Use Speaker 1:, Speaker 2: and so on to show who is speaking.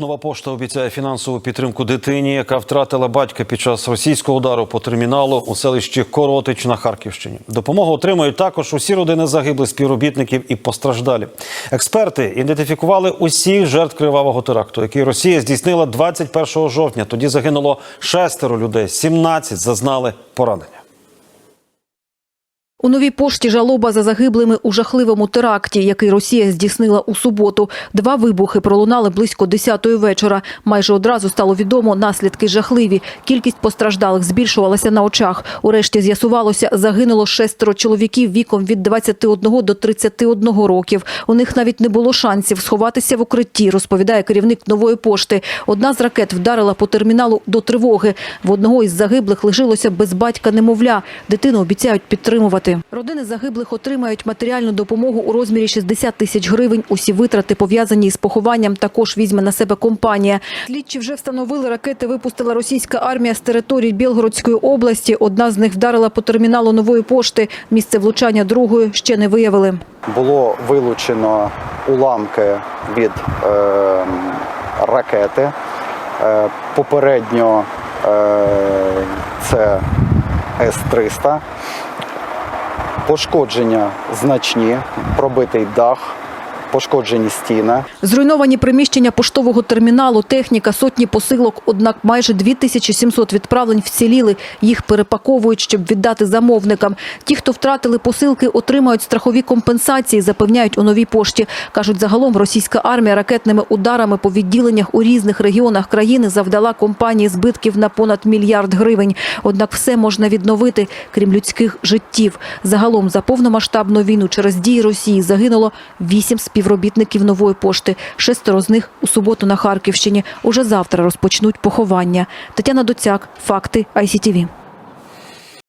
Speaker 1: Нова пошта обіцяє фінансову підтримку дитині, яка втратила батька під час російського удару по терміналу у селищі Коротич на Харківщині. Допомогу отримують також усі родини загиблих співробітників і постраждалі. Експерти ідентифікували усіх жертв кривавого теракту, який Росія здійснила 21 жовтня. Тоді загинуло шестеро людей, 17 зазнали поранення.
Speaker 2: У новій пошті жалоба за загиблими у жахливому теракті, який Росія здійснила у суботу. Два вибухи пролунали близько 10-ї вечора. Майже одразу стало відомо наслідки жахливі. Кількість постраждалих збільшувалася на очах. Урешті з'ясувалося, загинуло шестеро чоловіків віком від 21 до 31 років. У них навіть не було шансів сховатися в укритті, розповідає керівник нової пошти. Одна з ракет вдарила по терміналу до тривоги. В одного із загиблих лишилося без батька немовля. Дитину обіцяють підтримувати. Родини загиблих отримають матеріальну допомогу у розмірі 60 тисяч гривень. Усі витрати, пов'язані із похованням, також візьме на себе компанія. Слідчі вже встановили, ракети випустила російська армія з території Білгородської області. Одна з них вдарила по терміналу нової пошти. Місце влучання другої ще не виявили.
Speaker 3: було вилучено уламки від е, ракети. Е, попередньо е, це С-300. Пошкодження значні, пробитий дах, пошкоджені стіни.
Speaker 2: Зруйновані приміщення поштового терміналу, техніка, сотні посилок. Однак майже 2700 відправлень вціліли. Їх перепаковують, щоб віддати замовникам. Ті, хто втратили посилки, отримають страхові компенсації, запевняють у новій пошті. Кажуть, загалом російська армія ракетними ударами по відділеннях у різних регіонах країни завдала компанії збитків на понад мільярд гривень. Однак все можна відновити, крім людських життів. Загалом за повномасштабну війну через дії Росії загинуло вісім співробітників нової пошти. Шестеро з них у суботу на Харківщині. Уже завтра розпочнуть поховання. Тетяна Доцяк, факти ICTV.